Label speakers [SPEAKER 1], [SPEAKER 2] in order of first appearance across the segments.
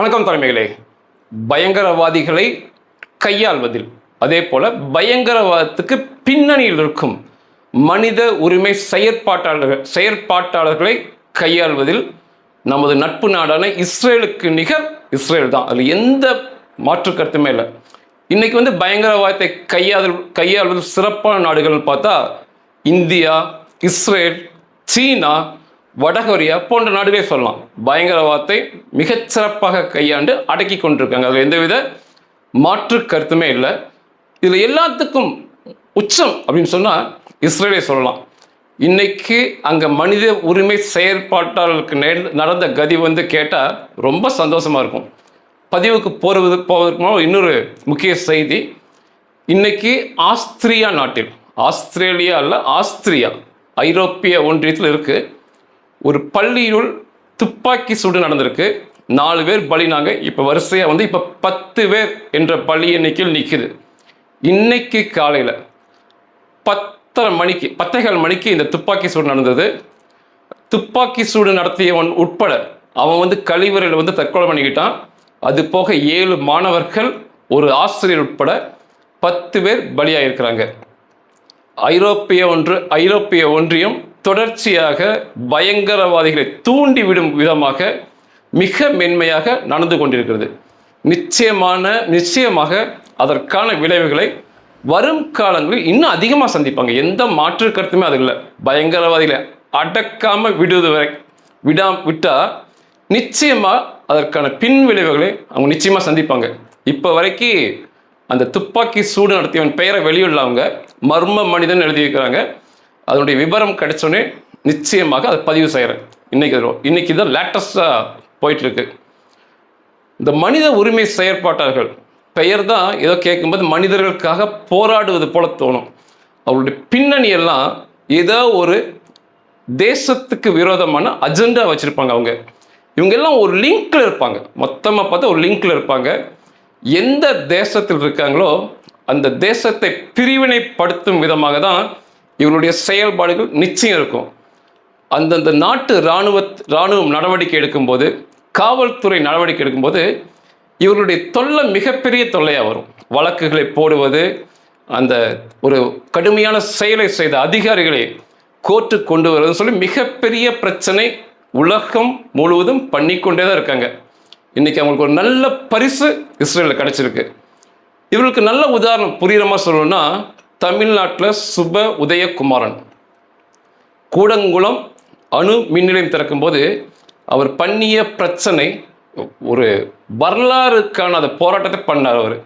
[SPEAKER 1] வணக்கம் தலைமைகளே. பயங்கரவாதிகளை கையாள்வதில். அதே போல பயங்கரவாதத்துக்கு பின்னணியில் இருக்கும் மனித உரிமை செயற்பாட்டாளர்கள் செயற்பாட்டாளர்களை கையாள்வதில் நமது நட்பு நாடான இஸ்ரேலுக்கு நிகர் இஸ்ரேல் தான். அதில் எந்த மாற்று கருத்துமே இல்லை. இன்னைக்கு வந்து பயங்கரவாதத்தை கையாள் கையாள்வதில் சிறப்பான நாடுகள்னு பார்த்தா இந்தியா இஸ்ரேல் சீனா வடகொரியா போன்ற நாடுகளே சொல்லலாம். பயங்கரவாதத்தை மிகச்சிறப்பாக கையாண்டு அடக்கி கொண்டிருக்காங்க. அதில் எந்தவித மாற்று கருத்துமே இல்லை. இதில் எல்லாத்துக்கும் உச்சம் அப்படின்னு சொன்னால் இஸ்ரேலே சொல்லலாம். இன்னைக்கு அங்கே மனித உரிமை செயற்பாட்டாளருக்கு நே- நடந்த கதி வந்து கேட்டால் ரொம்ப சந்தோஷமாக இருக்கும். பதிவுக்கு போகிறது போவதற்கு இன்னொரு முக்கிய செய்தி. இன்னைக்கு ஆஸ்திரியா நாட்டில் ஆஸ்திரேலியா அல்ல ஆஸ்திரியா ஐரோப்பிய ஒன்றியத்தில் இருக்குது ஒரு பள்ளியினுள் துப்பாக்கி சூடு நடந்திருக்கு. நாலு பேர் பலினாங்க. இப்போ வரிசையாக வந்து இப்போ பத்து பேர் என்ற பள்ளி எண்ணிக்கையில் நிற்குது இன்னைக்கு காலையில் பத்தரை மணிக்கு பத்தேகால் மணிக்கு இந்த துப்பாக்கி சூடு நடந்தது. துப்பாக்கி சூடு நடத்தியவன் உட்பட அவன் வந்து கழிவறையில் வந்து தற்கொலை பண்ணிக்கிட்டான். அது போக ஏழு மாணவர்கள் ஒரு ஆசிரியர் உட்பட பத்து பேர் பலியாகிருக்கிறாங்க ஐரோப்பிய ஒன்று ஐரோப்பிய ஒன்றியம் தொடர்ச்சியாக பயங்கரவாதிகளை தூண்டிவிடும் விதமாக மிக மென்மையாக நடந்து கொண்டிருக்கிறது. நிச்சயமான நிச்சயமாக அதற்கான விளைவுகளை வரும் காலங்களில் இன்னும் அதிகமாக சந்திப்பாங்க. எந்த மாற்று கருத்துமே அது இல்லை. பயங்கரவாதிகளை அடக்காமல் விடுவது வரை விடா விட்டால் நிச்சயமாக அதற்கான பின் விளைவுகளை அவங்க நிச்சயமாக சந்திப்பாங்க. இப்போ வரைக்கும் அந்த துப்பாக்கி சூடு நடத்தியவன் பெயரை வெளியுள்ளவங்க மர்ம மனிதன் எழுதியிருக்கிறாங்க. அதனுடைய விவரம் கிடைச்சோன்னே நிச்சயமாக அதை பதிவு செய்கிறேன் இன்னைக்கு அது- இன்னைக்கு தான் லேட்டஸ்டாக போயிட்டுருக்கு. இந்த மனித உரிமை செயற்பாட்டாளர்கள் பெயர் தான் ஏதோ கேட்கும்போது மனிதர்களுக்காக போராடுவது போல தோணும். அவருடைய பின்னணி எல்லாம் ஏதோ ஒரு தேசத்துக்கு விரோதமான அஜெண்டா வச்சுருப்பாங்க அவங்க. இவங்க எல்லாம் ஒரு லிங்க்ல இருப்பாங்க. மொத்தமாக பார்த்தா ஒரு லிங்க்ல இருப்பாங்க. எந்த தேசத்தில் இருக்காங்களோ அந்த தேசத்தை பிரிவினைப்படுத்தும் விதமாக தான் இவருடைய செயல்பாடுகள் நிச்சயம் இருக்கும். அந்தந்த நாட்டு இராணுவ இராணுவம் நடவடிக்கை எடுக்கும்போது காவல்துறை நடவடிக்கை எடுக்கும்போது இவர்களுடைய தொல்லை மிகப்பெரிய தொல்லையாக வரும். வழக்குகளை போடுவது அந்த ஒரு கடுமையான செயலை செய்த அதிகாரிகளை கோர்ட்டு கொண்டு வருவதுன்னு சொல்லி மிகப்பெரிய பிரச்சனை உலகம் முழுவதும் பண்ணிக்கொண்டே தான் இருக்காங்க. இன்றைக்கி அவங்களுக்கு ஒரு நல்ல பரிசு இஸ்ரேலில் கிடைச்சிருக்கு. இவர்களுக்கு நல்ல உதாரணம் புரியுற மாதிரி சொல்லணும்னா தமிழ்நாட்டில் சுப உதயகுமாரன். கூடங்குளம் அணு மின் நிலையம் திறக்கும்போது அவர் பண்ணிய பிரச்சனை ஒரு வரலாறுக்கான அந்த போராட்டத்தை பண்ணார் அவர்.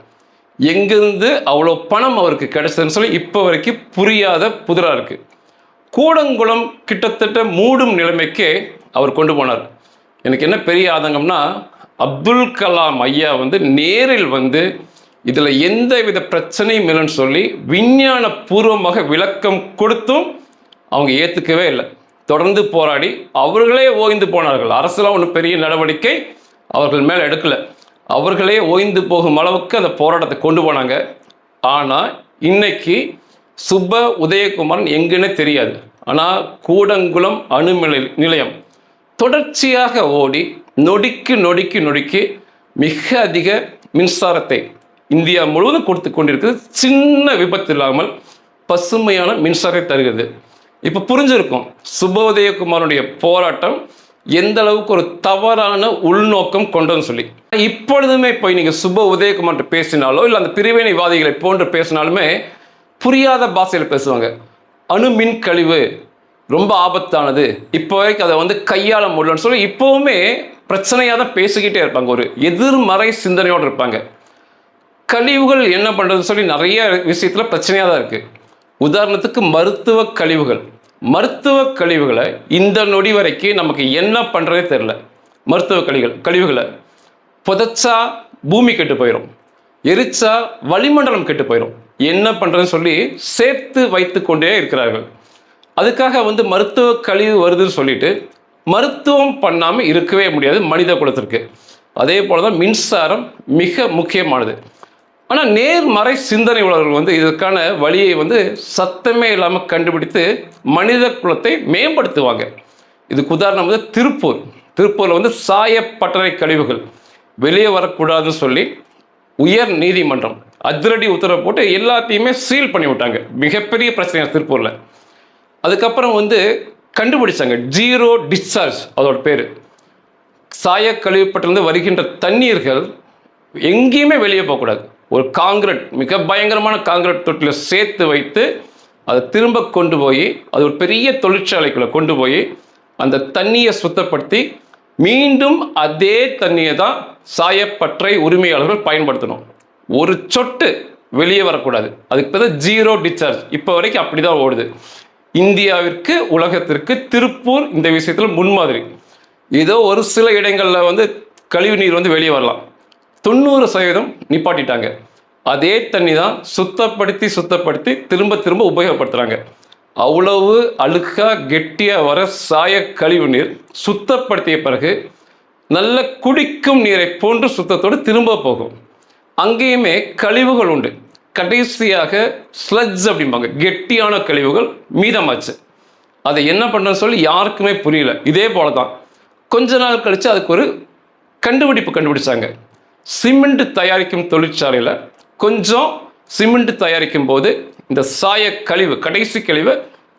[SPEAKER 1] எங்கேருந்து அவ்வளோ பணம் அவருக்கு கிடைச்சதுன்னு சொல்லி இப்போ வரைக்கும் புரியாத புதிராக இருக்குது கூடங்குளம் கிட்டத்தட்ட மூடும் நிலைமைக்கே அவர் கொண்டு போனார். எனக்கு என்ன பெரிய ஆதங்கம்னா அப்துல் கலாம் ஐயா வந்து நேரில் வந்து இதில் எந்த வித பிரச்சனையும் இல்லைன்னு சொல்லி விஞ்ஞான பூர்வமாக விளக்கம் கொடுத்தும் அவங்க ஏற்றுக்கவே இல்லை. தொடர்ந்து போராடி அவர்களே ஓய்ந்து போனார்கள். அரசுலாம் ஒன்றும் பெரிய நடவடிக்கை அவர்கள் மேலே எடுக்கலை. அவர்களே ஓய்ந்து போகும் அளவுக்கு அந்த போராட்டத்தை கொண்டு போனாங்க. ஆனால் இன்னைக்கு சுப உதயகுமாரன் எங்குன்னே தெரியாது. ஆனால் கூடங்குளம் அணுமிலை நிலையம் தொடர்ச்சியாக ஓடி நொடிக்கு நொடிக்கு நொடிக்கு மிக அதிக மின்சாரத்தை இந்தியா முழுவதும் கொடுத்து கொண்டிருக்கிறது. சின்ன விபத்து இல்லாமல் பசுமையான மின்சாரத்தை தருகிறது. இப்போ புரிஞ்சிருக்கும். சுபோதயகுமாரனுடைய போராட்டம் எந்த அளவுக்கு ஒரு தவறான உள்நோக்கம் கொண்டதுன்னு சொல்லி. இப்பொழுதுமே போய் நீங்கள் சுப உதயகுமார்கிட்ட பேசினாலோ இல்லை அந்த பிரிவினைவாதிகளை போன்று பேசினாலுமே புரியாத பாஷையில் பேசுவாங்க. அணு மின் கழிவு ரொம்ப ஆபத்தானது. இப்போ வரைக்கும் அதை வந்து கையாள முடியலன்னு சொல்லி இப்போவுமே பிரச்சனையாக தான் பேசிக்கிட்டே இருப்பாங்க. ஒரு எதிர்மறை சிந்தனையோடு இருப்பாங்க. கழிவுகள் என்ன பண்ணுறதுன்னு சொல்லி நிறைய விஷயத்தில் பிரச்சனையாக தான் இருக்குது உதாரணத்துக்கு மருத்துவ கழிவுகள். மருத்துவ கழிவுகளை இந்த நொடி வரைக்கும் நமக்கு என்ன பண்ணுறதே தெரில மருத்துவ கழிவுகள் கழிவுகளை புதைச்சா பூமி கெட்டு போயிடும் எரிச்சா வளிமண்டலம் கெட்டு போயிடும் என்ன பண்ணுறதுன்னு சொல்லி சேர்த்து வைத்து கொண்டே இருக்கிறார்கள். அதுக்காக வந்து மருத்துவ கழிவு வருதுன்னு சொல்லிட்டு மருத்துவம் பண்ணாமல் இருக்கவே முடியாது மனித குலத்திற்கு. அதே போல தான் மின்சாரம் மிக முக்கியமானது. ஆனால் நேர்மறை சிந்தனை உள்ளவர்கள் வந்து இதற்கான வழியை வந்து சத்தமே இல்லாமல் கண்டுபிடித்து மனித குலத்தை மேம்படுத்துவாங்க. இதுக்கு உதாரணம் வந்து திருப்பூர். திருப்பூரில் வந்து சாயப்பட்டறை கழிவுகள் வெளியே வரக்கூடாதுன்னு சொல்லி உயர் நீதிமன்றம் அதிரடி உத்தரவு போட்டு எல்லாத்தையுமே சீல் பண்ணி விட்டாங்க. மிகப்பெரிய பிரச்சனை திருப்பூரில். அதுக்கப்புறம் வந்து கண்டுபிடிச்சாங்க. ஜீரோ டிஸ்சார்ஜ் அதோட பேர். சாய கழிவுப்பட்டிலிருந்து வருகின்ற தண்ணீர்கள் எங்கேயுமே வெளியே போகக்கூடாது. ஒரு காங்கிரட் மிக பயங்கரமான காங்கிரட் தொட்டில் சேர்த்து வைத்து அதை திரும்ப கொண்டு போய் அது ஒரு பெரிய தொழிற்சாலைக்குள்ளே கொண்டு போய் அந்த தண்ணியை சுத்தப்படுத்தி மீண்டும் அதே தண்ணியை தான் சாயப்பற்றை உரிமையாளர்கள் பயன்படுத்தணும். ஒரு சொட்டு வெளியே வரக்கூடாது. அதுக்கு பேர் ஜீரோ டிஸ்சார்ஜ் இப்போ வரைக்கும் அப்படி தான் ஓடுது. இந்தியாவிற்கு உலகத்திற்கு திருப்பூர் இந்த விஷயத்தில் முன்மாதிரி. ஏதோ ஒரு சில இடங்களில் வந்து கழிவு நீர் வந்து வெளியே வரலாம். தொண்ணூறு சதவீதம் நிப்பாட்டிட்டாங்க. அதே தண்ணி தான் சுத்தப்படுத்தி சுத்தப்படுத்தி திரும்ப திரும்ப உபயோகப்படுத்துகிறாங்க அவ்வளவு அழுக்கா கெட்டியாக வர சாய கழிவு நீர் சுத்தப்படுத்திய பிறகு நல்ல குடிக்கும் நீரை போன்று சுத்தத்தோடு திரும்ப போகும். அங்கேயுமே கழிவுகள் உண்டு. கடைசியாக ஸ்லட்ஜ் அப்படிம்பாங்க. கெட்டியான கழிவுகள் மீதமாச்சு. அதை என்ன பண்ணுறேன்னு சொல்லி யாருக்குமே புரியல. இதே போல தான் கொஞ்ச நாள் கழித்து அதுக்கு ஒரு கண்டுபிடிப்பு கண்டுபிடிச்சாங்க. சிமெண்ட் தயாரிக்கும் தொழிற்சாலையில் கொஞ்சம் சிமெண்ட் தயாரிக்கும் போது இந்த சாய கழிவு கடைசி கழிவை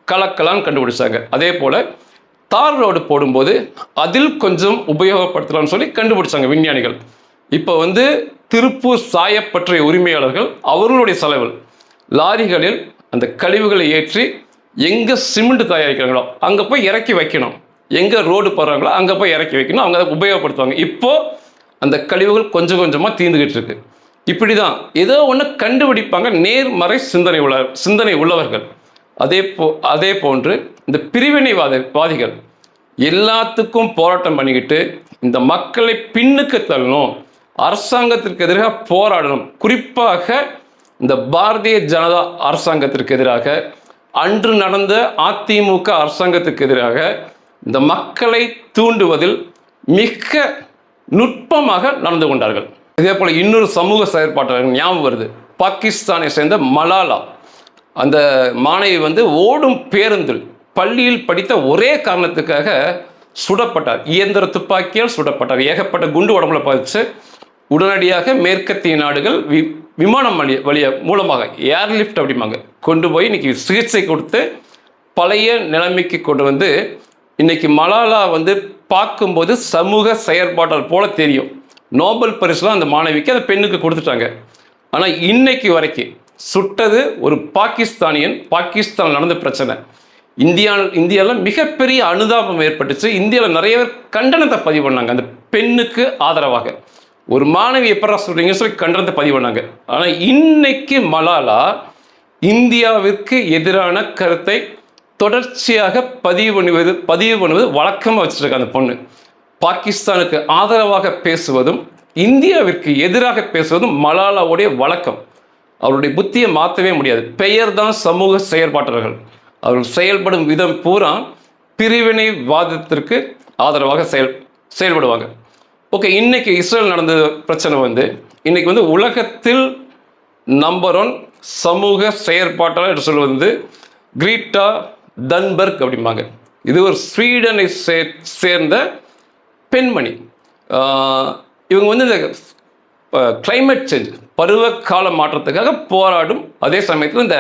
[SPEAKER 1] கலக்கலான்னு கண்டுபிடிச்சாங்க. அதே போல் தார் ரோடு போடும்போது அதில் கொஞ்சம் உபயோகப்படுத்தலாம்னு சொல்லி கண்டுபிடிச்சாங்க விஞ்ஞானிகள். இப்போ வந்து திருப்பூர் சாயப்பற்றிய உரிமையாளர்கள் அவர்களுடைய செலவில் லாரிகளில் அந்த கழிவுகளை ஏற்றி எங்கே சிமெண்ட் தயாரிக்கிறாங்களோ அங்கே போய் இறக்கி வைக்கணும். எங்கே ரோடு போடுறாங்களோ அங்கே போய் இறக்கி வைக்கணும். அவங்க அதை உபயோகப்படுத்துவாங்க. இப்போது அந்த கழிவுகள் கொஞ்சம் கொஞ்சமாக தீர்ந்துக்கிட்டு இருக்கு. இப்படி தான் ஏதோ ஒன்று கண்டுபிடிப்பாங்க நேர்மறை சிந்தனை உள்ள சிந்தனை உள்ளவர்கள். அதே போ அதே போன்று இந்த பிரிவினைவாத வாதிகள் எல்லாத்துக்கும் போராட்டம் பண்ணிக்கிட்டு இந்த மக்களை பின்னுக்கு தள்ளணும். அரசாங்கத்திற்கு எதிராக போராடணும். குறிப்பாக இந்த பாரதிய ஜனதா அரசாங்கத்திற்கு எதிராக அன்று நடந்த அதிமுக அரசாங்கத்துக்கு எதிராக இந்த மக்களை தூண்டுவதில் மிக நுட்பமாக நடந்து கொண்டார்கள். இதே போல் இன்னொரு சமூக செயற்பாட்டாளர் ஞாபகம் வருது. பாகிஸ்தானை சேர்ந்த மலாலா. அந்த மாணவி வந்து ஓடும் பேருந்தில் பள்ளியில் படித்த ஒரே காரணத்துக்காக சுடப்பட்டார். இயந்திர துப்பாக்கியால் சுடப்பட்டார். ஏகப்பட்ட குண்டு உடம்புல பதிச்சு உடனடியாக மேற்கத்திய நாடுகள் வி விமானம் வழி வழிய மூலமாக ஏர்லிஃப்ட் அப்படிம்பாங்க. கொண்டு போய் இன்னைக்கு சிகிச்சை கொடுத்து பழைய நிலைமைக்கு கொண்டு வந்து இன்னைக்கு மலாலா வந்து பார்க்கும்போது சமூக செயற்பாட்டாளர் போல தெரியும். நோபல் பரிசுலாம் அந்த மாணவிக்கு அந்த பெண்ணுக்கு கொடுத்துட்டாங்க. ஆனால் இன்னைக்கு வரைக்கும் சுட்டது ஒரு பாகிஸ்தானியன் பாகிஸ்தான் நடந்த பிரச்சனை. இந்தியா இந்தியாவில் மிகப்பெரிய அனுதாபம் ஏற்பட்டுச்சு. இந்தியாவில் நிறைய பேர் கண்டனத்தை பதிவு பண்ணாங்க. அந்த பெண்ணுக்கு ஆதரவாக. ஒரு மாணவி எப்படா சொல்கிறீங்கன்னு சொல்லி கண்டனத்தை பதிவு பண்ணாங்க. ஆனால் இன்னைக்கு மலாலா இந்தியாவிற்கு எதிரான கருத்தை தொடர்ச்சியாக பதிவு பண்ணுவது பதிவு பண்ணுவது வழக்கமாக வச்சுருக்க அந்த பொண்ணு. பாகிஸ்தானுக்கு ஆதரவாக பேசுவதும் இந்தியாவிற்கு எதிராக பேசுவதும் மலாலாவுடைய வழக்கம். அவருடைய புத்தியை மாற்றவே முடியாது. பெயர் தான் சமூக செயற்பாட்டாளர்கள். அவர்கள் செயல்படும் விதம் பூரா பிரிவினைவாதத்திற்கு ஆதரவாக செயல் செயல்படுவாங்க. ஓகே இன்னைக்கு இஸ்ரேல் நடந்த பிரச்சனை வந்து இன்னைக்கு வந்து உலகத்தில் நம்பர் ஒன் சமூக செயற்பாட்டாளர் என்று சொல்வது வந்து கிரீட்டா தன்பர்க் அப்படிம்பாங்க. இது ஒரு ஸ்வீடனை சே சேர்ந்த பெண்மணி. இவங்க வந்து இந்த கிளைமேட் சேஞ்ச் பருவகால மாற்றத்துக்காக போராடும் அதே சமயத்தில் இந்த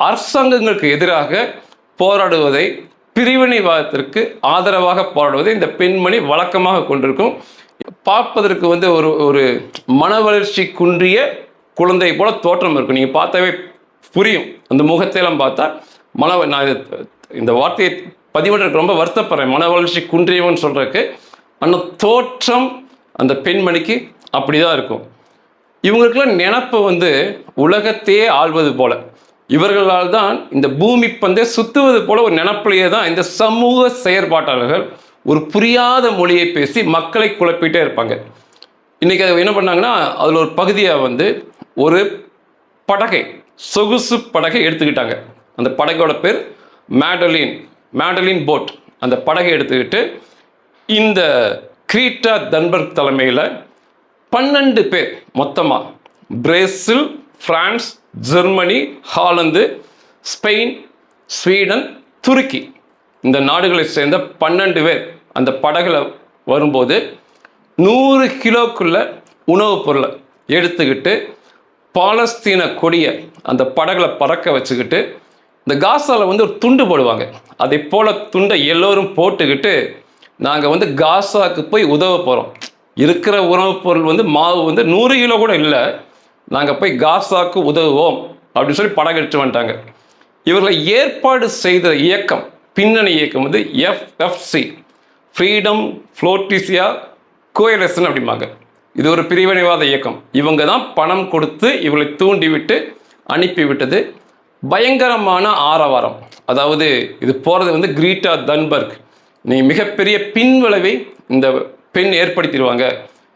[SPEAKER 1] அரசாங்கங்களுக்கு எதிராக போராடுவதை பிரிவினைவாதத்திற்கு ஆதரவாக போராடுவதை இந்த பெண்மணி வழக்கமாக கொண்டிருக்கும். பார்ப்பதற்கு வந்து ஒரு ஒரு மன வளர்ச்சி குன்றிய குழந்தை போல தோற்றம் இருக்கும். நீங்கள் பார்த்தாவே புரியும். அந்த முகத்தையெல்லாம் பார்த்தா மன நான் இந்த வார்த்தையை பதிவிடுறதுக்கு ரொம்ப வருத்தப்படுறேன். மன வளர்ச்சி குன்றியவன் சொல்கிறதுக்கு அந்த தோற்றம் அந்த பெண்மணிக்கு அப்படிதான் இருக்கும். இவங்களுக்கெல்லாம் நினப்பு வந்து உலகத்தையே ஆள்வது போல. இவர்களால் தான் இந்த பூமி பந்தே சுத்துவது போல ஒரு நினப்பிலேயே தான் இந்த சமூக செயற்பாட்டாளர்கள் ஒரு புரியாத மொழியை பேசி மக்களை குழப்பிட்டே இருப்பாங்க. இன்னைக்கு அது என்ன பண்ணாங்கன்னா அதில் ஒரு பகுதியாக வந்து ஒரு படகை. சொகுசு படகை எடுத்துக்கிட்டாங்க. அந்த படகோட பேர் மேடலின் மேடலின் போட் அந்த படகை எடுத்துக்கிட்டு இந்த கிரீட்டா தன்பர்க் தலைமையில் பன்னெண்டு பேர் மொத்தமாக Brazil France Germany Holland Spain Sweden துருக்கி. இந்த நாடுகளை சேர்ந்த பன்னெண்டு பேர் அந்த படகுல வரும்போது நூறு கிலோக்குள்ள உணவுப் பொருளை எடுத்துக்கிட்டு பாலஸ்தீன கொடியை அந்த படகுல பறக்க வச்சுக்கிட்டு இந்த காசாவில் வந்து ஒரு துண்டு போடுவாங்க. அதே போல் துண்டை எல்லோரும் போட்டுக்கிட்டு நாங்கள் வந்து காசாவுக்கு போய் உதவ போகிறோம் இருக்கிற உணவுப் பொருள் வந்து மாவு வந்து நூறு கிலோ கூட இல்லை. நாங்கள் போய் காசாவுக்கு உதவுவோம் அப்படின்னு சொல்லி படகு எடுத்து வந்துட்டாங்க. இவர்களை ஏற்பாடு செய்த இயக்கம் பின்னணி இயக்கம் வந்து எஃப்எஃப்சி ஃப்ரீடம் ஃப்ளோட்டிசியா கோயலசன் அப்படிம்பாங்க. இது ஒரு பிரிவினைவாத இயக்கம். இவங்க தான் பணம் கொடுத்து இவளை தூண்டிவிட்டு அனுப்பிவிட்டது. பயங்கரமான ஆரவாரம். அதாவது இது போகிறது வந்து கிரீட்டா தன்பர்க். நீ மிகப்பெரிய பின்விளைவை இந்த பெண் ஏற்படுத்திடுவாங்க.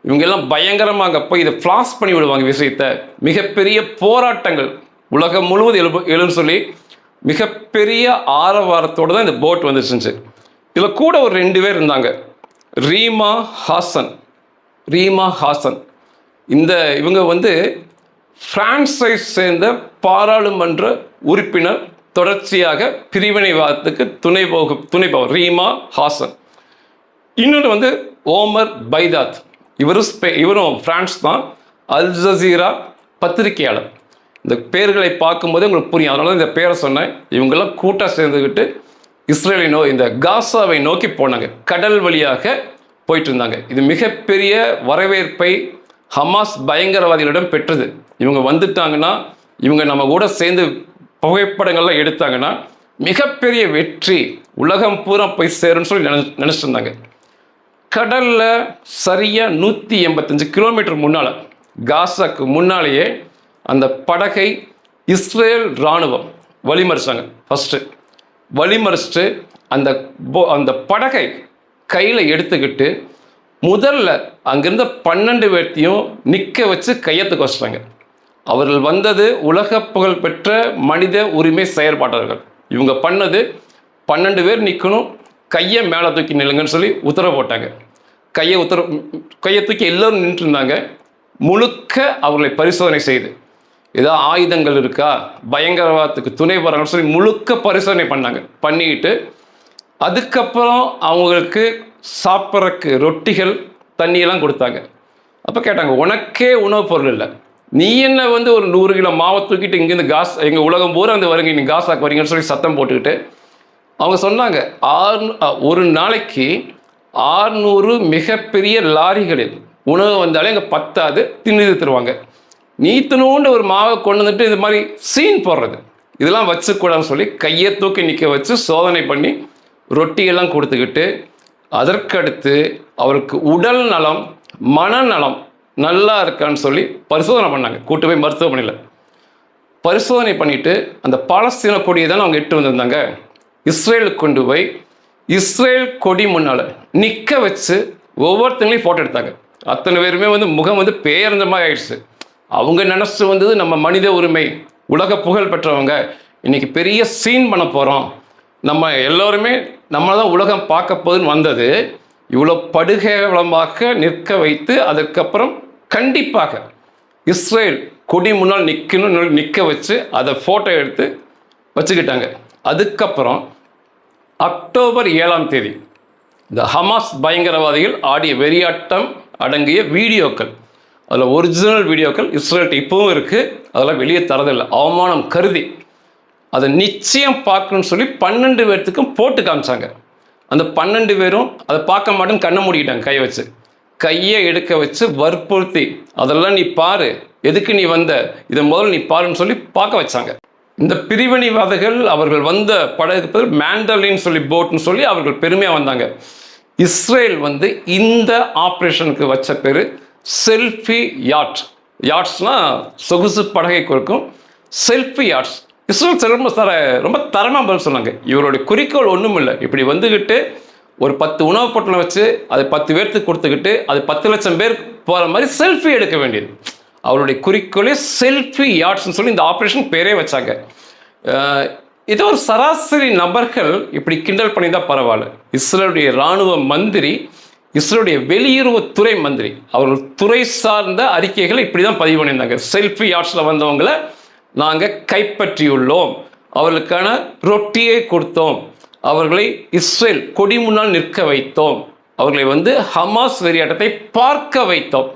[SPEAKER 1] இவங்க எல்லாம் பயங்கரமாக அங்கே போய் இதை ஃப்ளாஸ் பண்ணி விடுவாங்க விஷயத்தை. மிகப்பெரிய போராட்டங்கள். உலகம் முழுவதும் எழுப எழுன்னு சொல்லி மிகப்பெரிய ஆரவாரத்தோடு தான் இந்த போட் வந்துச்சுச்சு இதில் கூட ஒரு ரெண்டு பேர் இருந்தாங்க. ரீமா ஹாசன். ரீமா ஹாசன். இந்த இவங்க வந்து பிரான்ஸை சேர்ந்த பாராளுமன்ற உறுப்பினர் தொடர்ச்சியாக பிரிவினைவாதத்துக்கு துணை போக துணை போகும் ரீமா ஹாசன். இன்னொன்று வந்து ஓமர் பைதாத். இவரும் ஸ்பெ இவரும் பிரான்ஸ் தான் அல் ஜசீரா பத்திரிகையாளர். இந்த பேர்களை பார்க்கும்போது உங்களுக்கு புரியும். அதனால தான் இந்த பேரை சொன்னேன். இவங்கெல்லாம் கூட்டாக சேர்ந்துக்கிட்டு இஸ்ரேலை நோ இந்த காசாவை நோக்கி போனாங்க. கடல் வழியாக போயிட்டு இருந்தாங்க இது மிகப்பெரிய வரவேற்பை ஹமாஸ் பயங்கரவாதிகளிடம் பெற்றது. இவங்க வந்துட்டாங்கன்னா இவங்க நம்ம கூட சேர்ந்து புகைப்படங்கள்லாம் எடுத்தாங்கன்னா மிகப்பெரிய வெற்றி உலகம் பூரா போய் சேரும்னு சொல்லி நினை நினச்சிருந்தாங்க. கடலில் சரியாக நூற்றி எண்பத்தஞ்சு கிலோமீட்டர் முன்னால் காசாக்கு முன்னாலேயே அந்த படகை இஸ்ரேல் இராணுவம் வழிமறிச்சாங்க. ஃபஸ்ட்டு வழிமறிச்சிட்டு அந்த போ அந்த படகை கையில் எடுத்துக்கிட்டு முதல்ல அங்கிருந்த பன்னெண்டு பேர்த்தையும் நிற்க வச்சு கையத்துக்கு வச்சிட்டாங்க அவர்கள் வந்தது உலக புகழ் பெற்ற மனித உரிமை செயற்பாட்டாளர்கள். இவங்க பண்ணது பன்னெண்டு பேர் நிற்கணும் கையை மேலே தூக்கி நில்லுங்கன்னு சொல்லி உத்தரவு போட்டாங்க. கையை உத்தரவு கையை தூக்கி எல்லோரும் நின்றுட்டு இருந்தாங்க முழுக்க அவர்களை பரிசோதனை செய்து. ஏதோ ஆயுதங்கள் இருக்கா? பயங்கரவாதத்துக்கு துணை போகிறாங்கன்னு சொல்லி முழுக்க பரிசோதனை பண்ணாங்க. பண்ணிக்கிட்டு அதுக்கப்புறம் அவங்களுக்கு சாப்பிட்றக்கு ரொட்டிகள் தண்ணியெல்லாம் கொடுத்தாங்க. அப்போ கேட்டாங்க உனக்கே உணவுப் பொருள் இல்லை. நீ என்ன வந்து ஒரு நூறு கிலோ மாவை தூக்கிட்டு இங்கேருந்து காஸ் எங்கள் உலகம் பூரா அந்த வருங்க நீங்கள் காசாக்கு வரீங்கன்னு சொல்லி சத்தம் போட்டுக்கிட்டு அவங்க சொன்னாங்க ஆறு ஒரு நாளைக்கு ஆறுநூறு மிகப்பெரிய லாரிகளில் உணவு வந்தாலே இங்கே பத்தாது தின்னு தருவாங்க நீத்தனோண்டு ஒரு மாவை கொண்டு வந்துட்டு இது மாதிரி சீன் போடுறது. இதெல்லாம் வச்சுக்கூடாதுன்னு சொல்லி கையை தூக்கி நிற்க வச்சு சோதனை பண்ணி ரொட்டியெல்லாம் கொடுத்துக்கிட்டு அதற்கடுத்து அவருக்கு உடல் நலம் மனநலம் நல்லா இருக்கான்னு சொல்லி பரிசோதனை பண்ணாங்க. கூட்டு போய் மருத்துவமனையில் பரிசோதனை பண்ணிவிட்டு அந்த பாலஸ்தீன கொடியை தான் அவங்க எட்டு வந்திருந்தாங்க. இஸ்ரேலுக்கு கொண்டு போய் இஸ்ரேல் கொடி முன்னால் நிற்க வச்சு ஒவ்வொருத்தங்களையும் ஃபோட்டோ எடுத்தாங்க. அத்தனை பேருமே வந்து முகம் வந்து பேரந்தமாக மாதிரி ஆயிடுச்சு. அவங்க நினச்சி வந்தது நம்ம மனித உரிமை உலக புகழ் பெற்றவங்க. இன்னைக்கு பெரிய சீன் பண்ண போகிறோம் நம்ம எல்லோருமே நம்மளை தான் உலகம் பார்க்க போகுதுன்னு வந்தது. இவ்வளோ படுகேவலமாக நிற்க வைத்து அதுக்கப்புறம் கண்டிப்பாக இஸ்ரேல் கொடி முன்னால் நிற்கணும் நிற்க வச்சு அதை ஃபோட்டோ எடுத்து வச்சுக்கிட்டாங்க. அதுக்கப்புறம் அக்டோபர் ஏழாம் தேதி இந்த ஹமாஸ் பயங்கரவாதிகள் ஆடிய வெறியாட்டம் அடங்கிய வீடியோக்கள். அதில் ஒரிஜினல் வீடியோக்கள் இஸ்ரேல்கிட்ட இப்போவும் இருக்குது அதெல்லாம் வெளியே தரதில்லை. அவமானம் கருதி அதை நிச்சயம் பார்க்கணும்னு சொல்லி பன்னெண்டு பேர்த்துக்கும் போட்டு காமிச்சாங்க. அந்த பன்னெண்டு பேரும் அதை பார்க்க மாட்டேன்னு கண்ணை மூடிக்கிட்டாங்க கையை வச்சு. கையை எடுக்க வச்சு வற்புறுத்தி அதெல்லாம் நீ பாரு எதுக்கு நீ வந்த? இதை முதல்ல நீ பாருன்னு சொல்லி பார்க்க வச்சாங்க. இந்த பிரிவினைவாதிகள் அவர்கள் வந்த படகு பேர் மேண்டலின்னு சொல்லி போட்னு சொல்லி அவர்கள் பெருமையாக வந்தாங்க. இஸ்ரேல் வந்து இந்த ஆப்ரேஷனுக்கு வச்ச பேர் செல்ஃபி யாட் யாட்ஸ்னால் சொகுசு படகை கொடுக்கும். செல்ஃபி யாட்ஸ் இஸ்ரேல் ரொம்ப தர ரொம்ப தரமாக பதில் சொன்னாங்க. இவருடைய குறிக்கோள் ஒன்றும் இல்லை இப்படி வந்துக்கிட்டு ஒரு பத்து உணவுப் பொட்டலம் வச்சு அதை பத்து பேர்த்துக்கு கொடுத்துக்கிட்டு அது பத்து லட்சம் பேர் போகிற மாதிரி செல்ஃபி எடுக்க வேண்டியது. அவருடைய குறிக்கோளே செல்ஃபி யாட்ஸ்னு சொல்லி இந்த ஆப்ரேஷன் பேரே வச்சாங்க. அஹ் ஒரு சராசரி நபர்கள் இப்படி கிண்டல் பண்ணி தான் பரவாயில்ல. இஸ்ரேலுடைய இராணுவ மந்திரி இஸ்ரோடைய வெளியுறவுத்துறை மந்திரி. அவர்கள் துறை சார்ந்த அறிக்கைகளை இப்படி தான் பதிவு பண்ணியிருந்தாங்க. செல்ஃபி யாட்ஸில் வந்தவங்களை நாங்கள் கைப்பற்றியுள்ளோம். அவர்களுக்கான ரொட்டியை கொடுத்தோம். அவர்களை இஸ்ரேல் கொடி முன்னால் நிற்க வைத்தோம். அவர்களை வந்து ஹமாஸ் வெறியாட்டத்தை பார்க்க வைத்தோம்.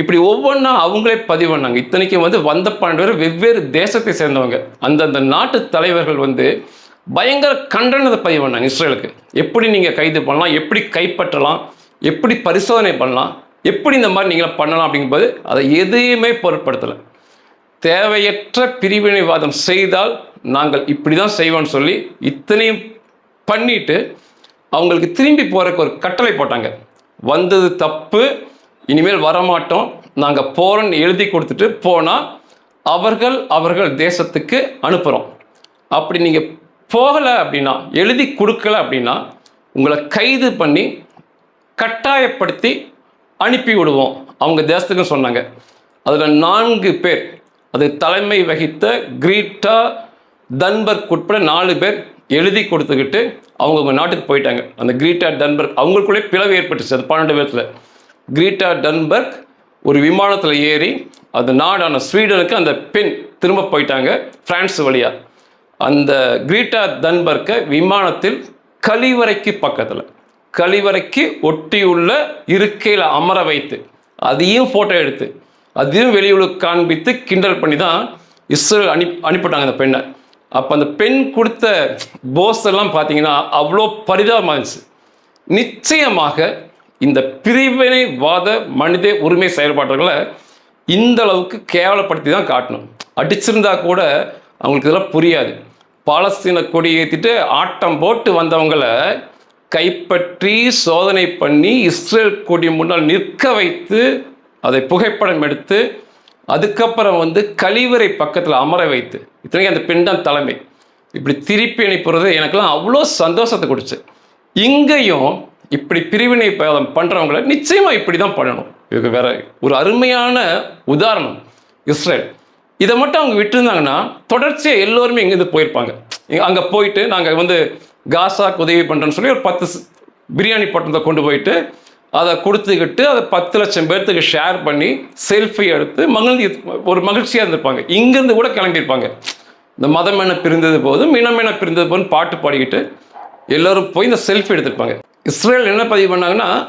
[SPEAKER 1] இப்படி ஒவ்வொன்றா அவங்களே பதிவு பண்ணாங்க இத்தனைக்கும் வந்து வந்த பன்னெண்டு பேர் வெவ்வேறு தேசத்தை சேர்ந்தவங்க. அந்தந்த நாட்டு தலைவர்கள் வந்து பயங்கர கண்டனத்தை பதிவு பண்ணாங்க இஸ்ரேலுக்கு. எப்படி நீங்கள் கைது பண்ணலாம்? எப்படி கைப்பற்றலாம்? எப்படி பரிசோதனை பண்ணலாம்? எப்படி இந்த மாதிரி நீங்கள் பண்ணலாம் அப்படிங்கும்போது அதை எதையுமே பொருட்படுத்தலை. தேவையற்ற பிரிவினைவாதம் செய்தால் நாங்கள் இப்படி தான் செய்வோம்னு சொல்லி இத்தனையும் பண்ணிட்டு அவங்களுக்கு திரும்பி போகிறக்கு ஒரு கட்டளை போட்டாங்க. வந்தது தப்பு இனிமேல் வரமாட்டோம். நாங்கள் போகிறோன்னு எழுதி கொடுத்துட்டு போனால் அவர்கள் அவர்கள் தேசத்துக்கு அனுப்புகிறோம் அப்படி நீங்கள் போகலை அப்படின்னா எழுதி கொடுக்கல அப்படின்னா உங்களை கைது பண்ணி கட்டாயப்படுத்தி அனுப்பி விடுவோம் அவங்க தேசத்துக்கு சொன்னாங்க. அதில் நான்கு பேர் அது தலைமை வகித்த கிரீட்டா தன்பர்க் உட்பட நாலு பேர் எழுதி கொடுத்துக்கிட்டு அவங்கவுங்க நாட்டுக்கு போயிட்டாங்க. அந்த கிரீட்டா டன்பர்க் அவங்களுக்குள்ளே பிளவு ஏற்பட்டுச்சு. அது பன்னெண்டு பேர்த்தில். கிரீட்டா டன்பர்க் ஒரு விமானத்தில் ஏறி அந்த நாடான ஸ்வீடனுக்கு அந்த பெண் திரும்ப போயிட்டாங்க ஃப்ரான்ஸ் வழியாக அந்த கிரீட்டா தன்பர்க்கை விமானத்தில் கழிவறைக்கு பக்கத்தில் கழிவறைக்கு ஒட்டியுள்ள இருக்கையில் அமர வைத்து அதையும் ஃபோட்டோ எடுத்து அதையும் வெளியுலக காண்பித்து கிண்டல் பண்ணி தான் இஸ்ரேல் அனி அனுப்பிட்டாங்க அந்த பெண்ணை. அப்போ அந்த பெண் கொடுத்த போஸ் எல்லாம் பார்த்தீங்கன்னா அவ்வளோ பரிதாபமாக இருந்துச்சு. நிச்சயமாக இந்த பிரிவினைவாத மனித உரிமை செயல்பாடுகளை இந்த அளவுக்கு கேவலப்படுத்தி தான் காட்டணும். அடிச்சிருந்தா கூட அவங்களுக்கு இதெல்லாம் புரியாது. பாலஸ்தீன கொடி ஏற்றிட்டு ஆட்டம் போட்டு வந்தவங்கள கைப்பற்றி சோதனை பண்ணி இஸ்ரேல் கொடி முன்னால் நிற்க வைத்து அதை புகைப்படம் எடுத்து அதுக்கப்புறம் வந்து கழிவறை பக்கத்தில் அமர வைத்து இத்தனைக்கும் அந்த பெண் தான் தலைமை. இப்படி திருப்பி அனுப்புறது எனக்கெல்லாம் அவ்வளோ சந்தோஷத்தை கொடுச்சு இங்கேயும் இப்படி பிரிவினை ப- பண்ணுறவங்கள நிச்சயமாக இப்படி தான் பண்ணணும். இதுக்கு வேற ஒரு அருமையான உதாரணம் இஸ்ரேல். இதை மட்டும் அவங்க விட்டுருந்தாங்கன்னா தொடர்ச்சியாக எல்லோருமே இங்கேருந்து போயிருப்பாங்க. அங்கே போயிட்டு நாங்கள் வந்து காசாக்கு உதவி பண்ணுறோன்னு சொல்லி ஒரு பத்து பிரியாணி பட்டத்தை கொண்டு போயிட்டு அதை கொடுத்துக்கிட்டு அதை பத்து லட்சம் பேர்த்துக்கு ஷேர் பண்ணி செல்ஃபி எடுத்து மகிழ்ச்சி ஒரு மகிழ்ச்சியாக இருந்திருப்பாங்க. இங்கேருந்து கூட கிளம்பியிருப்பாங்க. இந்த மதம் என பிரிந்தது போதும் இனம் என பிரிந்தது போதும் பாட்டு பாடிக்கிட்டு எல்லோரும் போய் இந்த செல்ஃபி எடுத்திருப்பாங்க. இஸ்ரேல் என்ன பதிவு பண்ணாங்கன்னா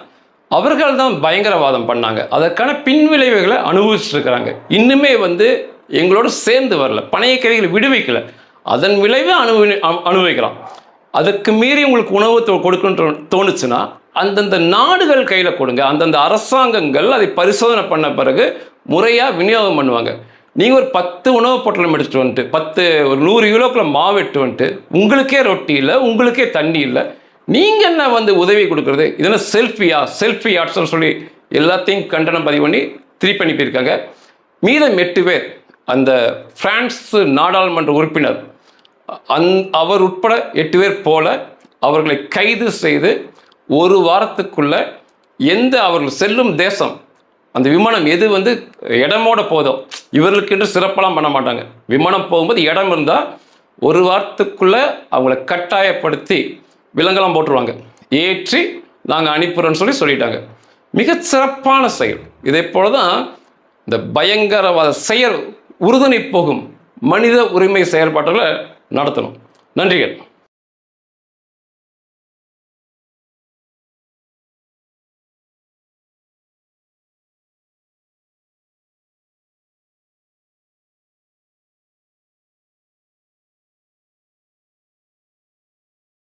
[SPEAKER 1] அவர்கள் தான் பயங்கரவாதம் பண்ணாங்க. அதற்கான பின்விளைவுகளை அனுபவிச்சிட்டுருக்குறாங்க இன்னுமே வந்து எங்களோட சேர்ந்து வரல பணைய கைகளை விடுவிக்கல. அதன் விளைவை அனுபவி அனுபவிக்கலாம். அதுக்கு மீறி உங்களுக்கு உணவு தோ- கொடுக்கணும்னு தோணுச்சுன்னா அந்தந்த நாடுகள் கையில் கொடுங்க. அந்தந்த அரசாங்கங்கள் அதை பரிசோதனை பண்ண பிறகு முறையாக விநியோகம் பண்ணுவாங்க. நீங்கள் ஒரு பத்து உணவு பொட்டலம் எடுத்துட்டு வந்துட்டு பத்து ஒரு நூறு கிலோக்குள்ள மாவு எட்டு வந்துட்டு உங்களுக்கே ரொட்டி இல்லை உங்களுக்கே தண்ணி இல்லை நீங்கள் என்ன வந்து உதவி கொடுக்குறது? இதெல்லாம் செல்ஃபியா? செல்ஃபி ஆர்ட்ஸ்னு சொல்லி எல்லாத்தையும் கண்டனம் பதிவு பண்ணி திருப்பி அனுப்பியிருக்காங்க. மீதம் எட்டு பேர் அந்த பிரான்ஸ் நாடாளுமன்ற உறுப்பினர் அந் அவர் உட்பட எட்டு பேர் போல அவர்களை கைது செய்து ஒரு வாரத்துக்குள்ள எந்த அவர்கள் செல்லும் தேசம் அந்த விமானம் எது வந்து இடமோட போதோ இவர்களுக்கென்று சிறப்பெல்லாம் பண்ண மாட்டாங்க. விமானம் போகும்போது இடம் இருந்தால் ஒரு வாரத்துக்குள்ள அவங்கள கட்டாயப்படுத்தி விலங்கெல்லாம் போட்டுருவாங்க. ஏற்றி நாங்கள் அனுப்புகிறோன்னு சொல்லி சொல்லிட்டாங்க. மிக சிறப்பான செயல். இதே போல தான் இந்த பயங்கரவாத செயல் உறுதுணை போகும் மனித உரிமை செயல்பாடுகளை நடத்தணும். நன்றிகள்.